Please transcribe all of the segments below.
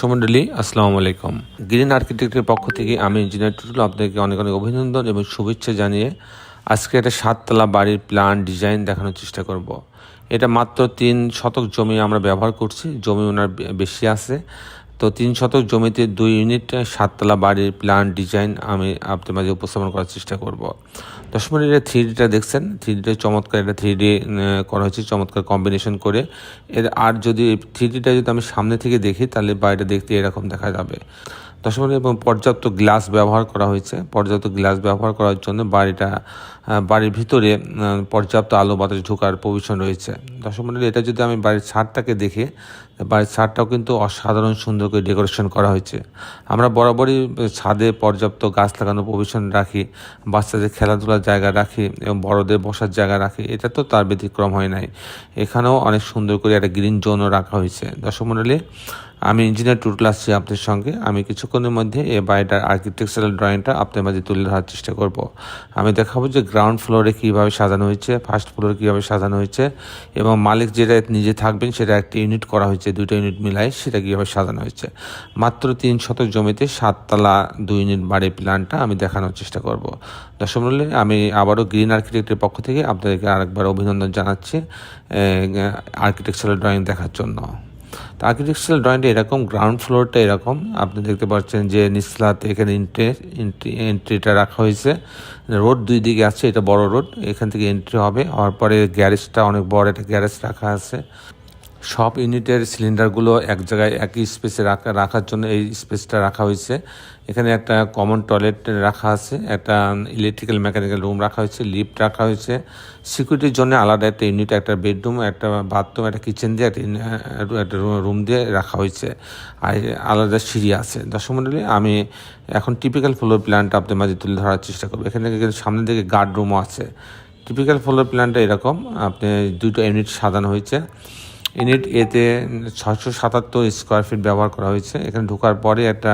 সমন্ডলী আসসালামু আলাইকুম। গ্রিন আর্কিটেক্টের পক্ষ থেকে আমি ইঞ্জিনিয়ার টুটুল আপনাদেরকে অনেক অনেক অভিনন্দন এবং শুভেচ্ছা জানিয়ে আজকে একটা সাততলা বাড়ির প্ল্যান ডিজাইন দেখানোর চেষ্টা করব। এটা মাত্র তিন শতক জমি আমরা ব্যবহার করছি, জমি ওনার বেশি আছে। তো তিন শতক জমিতে দুই ইউনিট সাততলা বাড়ির প্ল্যান ডিজাইন আমি আপনাদের মাঝে উপস্থাপন করার চেষ্টা করব। দশ মিনিটের থ্রি ডিটা দেখছেন থ্রি ডিটা চমৎকার, এটা থ্রি ডি করা হয়েছে, চমৎকার কম্বিনেশন করে। এর আর যদি থ্রি ডিটা যদি আমি সামনে থেকে দেখি, তাহলে বাড়িটা দেখতে এরকম দেখা যাবে। মিনিট এবং পর্যাপ্ত গ্লাস ব্যবহার করা হয়েছে। পর্যাপ্ত গ্লাস ব্যবহার করার জন্য বাড়িটা বাড়ির ভিতরে পর্যাপ্ত আলো বাতাস ঢোকার প্রভিশন রয়েছে। মিনিট এটা যদি আমি বাড়ির ছাদটাকে দেখি, বাড়ির ছাদটাও কিন্তু অসাধারণ সুন্দর করে ডেকোরেশন করা হয়েছে। আমরা বরাবরই ছাদে পর্যাপ্ত গাছ লাগানোর প্রভিশন রাখি, বাচ্চাদের খেলাধুলার জায়গা রাখি এবং বড়দের বসার জায়গা রাখি, এটা তো তার ব্যতিক্রম হয় নাই। এখানেও অনেক সুন্দর করে একটা গ্রিন জোনও রাখা হয়েছে। দর্শক আমি ইঞ্জিনিয়ার টুটুল আসছি আপনাদের সঙ্গে। আমি কিছুক্ষণের মধ্যে এই বাড়িটার আর্কিটেকচারাল ড্রয়িংটা আপনাদের মাঝে তুলে ধরার চেষ্টা করব। আমি দেখাবো যে গ্রাউন্ড ফ্লোরে কীভাবে সাজানো হয়েছে ফার্স্ট ফ্লোরে কীভাবে সাজানো হয়েছে এবং মালিক যেটা নিজে থাকবেন সেটা একটা ইউনিট করা হয়েছে, দুটো ইউনিট মিলাই সেটা কীভাবে সাজানো হয়েছে। মাত্র তিন শতক জমিতে সাততলা দুই ইউনিট বাড়ির প্ল্যানটা আমি দেখানোর চেষ্টা করব। দর্শক মূল্যে আমি আবারও গ্রিন আর্কিটেক্টের পক্ষ থেকে আপনাদেরকে আরেকবার অভিনন্দন জানাচ্ছি আর্কিটেকচারাল ড্রয়িং দেখার জন্য। তো আর্কিটেকচারাল ড্রয়িংটা এরকম গ্রাউন্ড ফ্লোরটা এরকম। আপনি দেখতে পাচ্ছেন যে নিসলাতে এখানে এন্ট্রি এন্ট্রিটা রাখা হয়েছে। রোড দুই দিকে আছে, এটা বড় রোড এখান থেকে এন্ট্রি হবে। হওয়ার পরে গ্যারেজটা অনেক বড়, একটা গ্যারেজ রাখা আছে। সব ইউনিটের সিলিন্ডারগুলো এক জায়গায় একই স্পেসে রাখা, রাখার জন্য এই স্পেসটা রাখা হয়েছে। এখানে একটা কমন টয়লেট রাখা আছে, একটা ইলেকট্রিক্যাল মেকানিক্যাল রুম রাখা হয়েছে লিফট রাখা হয়েছে। সিকিউরিটির জন্য আলাদা একটা ইউনিট একটা বেডরুম একটা বাথরুম একটা কিচেন দিয়ে একটা রুম দিয়ে রাখা হয়েছে। আর আলাদা সিঁড়ি আছে। দর্শক আমি এখন টিপিক্যাল ফ্লোর প্ল্যানটা আপনাদের মাঝে তুলে ধরার চেষ্টা করব। এখানে সামনের দিকে গার্ড রুমও আছে। টিপিক্যাল ফ্লোর প্ল্যানটা এরকম, আপনি দুটো ইউনিট সাজানো হয়েছে। ইউনিট এতে ছশো সাতাত্তর স্কোয়ার ফিট ব্যবহার করা হয়েছে। এখানে ঢোকার পরে একটা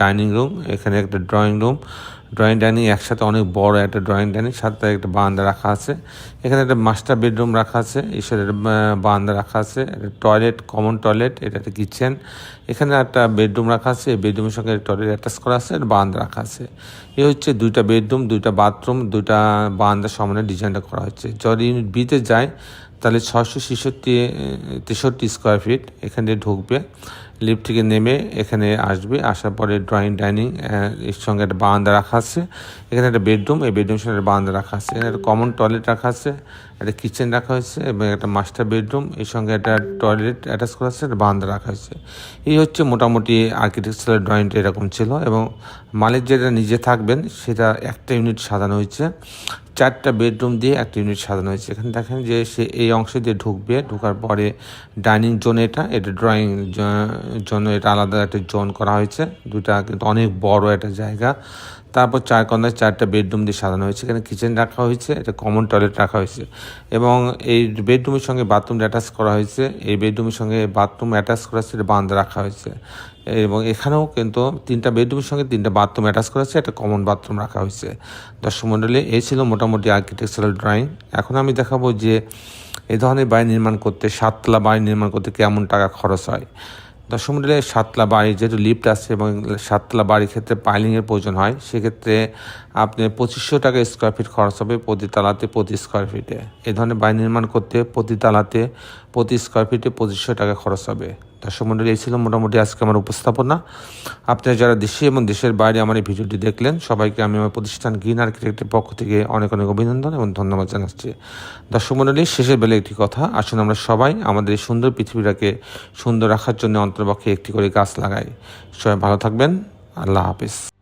ডাইনিং রুম এখানে একটা ড্রয়িং রুম ড্রয়িং ডাইনিং একসাথে অনেক বড় একটা ড্রয়িং ডাইনিং সাথে একটা বারান্দা রাখা আছে। এখানে একটা মাস্টার বেডরুম রাখা আছে এছাড়া একটা বারান্দা রাখা আছে। একটা টয়লেট কমন টয়লেট এটা একটা কিচেন এখানে একটা বেডরুম রাখা আছে, এই বেডরুমের সঙ্গে টয়লেট অ্যাটাচ করা আছে, একটা বারান্দা রাখা আছে। এ হচ্ছে দুইটা বেডরুম দুইটা বাথরুম দুইটা বারান্দার সমানে ডিজাইনটা করা হচ্ছে যদি ইউনিট বিতে যায় তাহলে ছশো ছেষট্টি তেষট্টি স্কোয়ার ফিট এখানে ঢুকবে। লিফট থেকে নেমে এখানে আসবে। আসার পরে ড্রয়িং ডাইনিং এর সঙ্গে একটা বারান্দা রাখা আছে। এখানে একটা বেডরুম এই বেডরুম সঙ্গে একটা বারান্দা রাখা আছে। এখানে একটা কমন টয়লেট রাখা আছে। একটা কিচেন রাখা হয়েছে এবং একটা মাস্টার বেডরুম এর সঙ্গে একটা টয়লেট অ্যাটাচ করা আছে, একটা বারান্দা রাখা হয়েছে। এই হচ্ছে মোটামুটি আর্কিটেকচারাল ড্রয়িংটা এরকম ছিল এবং মালিক যেটা নিজে থাকবেন, সেটা একটা ইউনিট সাজানো হয়েছে। চারটা বেডরুম দিয়ে একটা ইউনিট সাজানো হয়েছে। এখানে দেখেন যে সে এই অংশ দিয়ে ঢুকবে, ঢোকার পরে ডাইনিং জোন এটা এটা ড্রয়িং জন্য এটা আলাদা একটা জোন করা হয়েছে। দুটা কিন্তু অনেক বড় একটা জায়গা। তারপর চার কর্নার চারটা বেডরুম দিয়ে সাজানো হয়েছে। এখানে কিচেন রাখা হয়েছে, এটা কমন টয়লেট রাখা হয়েছে এবং এই বেডরুমের সঙ্গে বাথরুম অ্যাটাচ করা হয়েছে। এই বেডরুমের সঙ্গে বাথরুম অ্যাটাচ করা এটা বান্ধ রাখা হয়েছে এবং এখানেও কিন্তু তিনটা বেডরুমের সঙ্গে তিনটা বাথরুম অ্যাটাচ করা হয়েছে, একটা কমন বাথরুম রাখা হয়েছে। দর্শক মণ্ডলী এই ছিল মোটামুটি আর্কিটেকচারাল ড্রয়িং এখন আমি দেখাবো যে এ ধরনের বাড়ি নির্মাণ করতে, সাততলা বাড়ি নির্মাণ করতে কেমন টাকা খরচ হয়। দর্শক সাতলা বাড়ি যেহেতু লিফট আছে এবং সাতলা বাড়ির ক্ষেত্রে পাইলিংয়ের প্রয়োজন হয়, সেক্ষেত্রে আপনি পঁচিশশো টাকা স্কোয়ার ফিট খরচ হবে প্রতি তালাতে প্রতি স্কোয়ার ফিটে এ ধরনের বাড়ি নির্মাণ করতে প্রতি তালাতে প্রতি স্কোয়ার ফিটে পঁচিশশো টাকা খরচ হবে। দর্শক মন্ডলী, এই ছিল মোটামুটি আজকে আমার উপস্থাপনা। আপনারা যারা দেশে এবং দেশের বাইরে আমার এই ভিডিওটি দেখলেন, সবাইকে আমি আমার প্রতিষ্ঠান গ্রিন আর্কিটেক্টের পক্ষ থেকে অনেক অনেক অভিনন্দন এবং ধন্যবাদ জানাচ্ছি। দর্শক মন্ডলী, শেষের বেলা একটি কথা, আসুন আমরা সবাই আমাদের এই সুন্দর পৃথিবীটাকে সুন্দর রাখার জন্য অন্তর্পক্ষে একটি করে গাছ লাগাই। সবাই ভালো থাকবেন, আল্লাহ হাফিজ।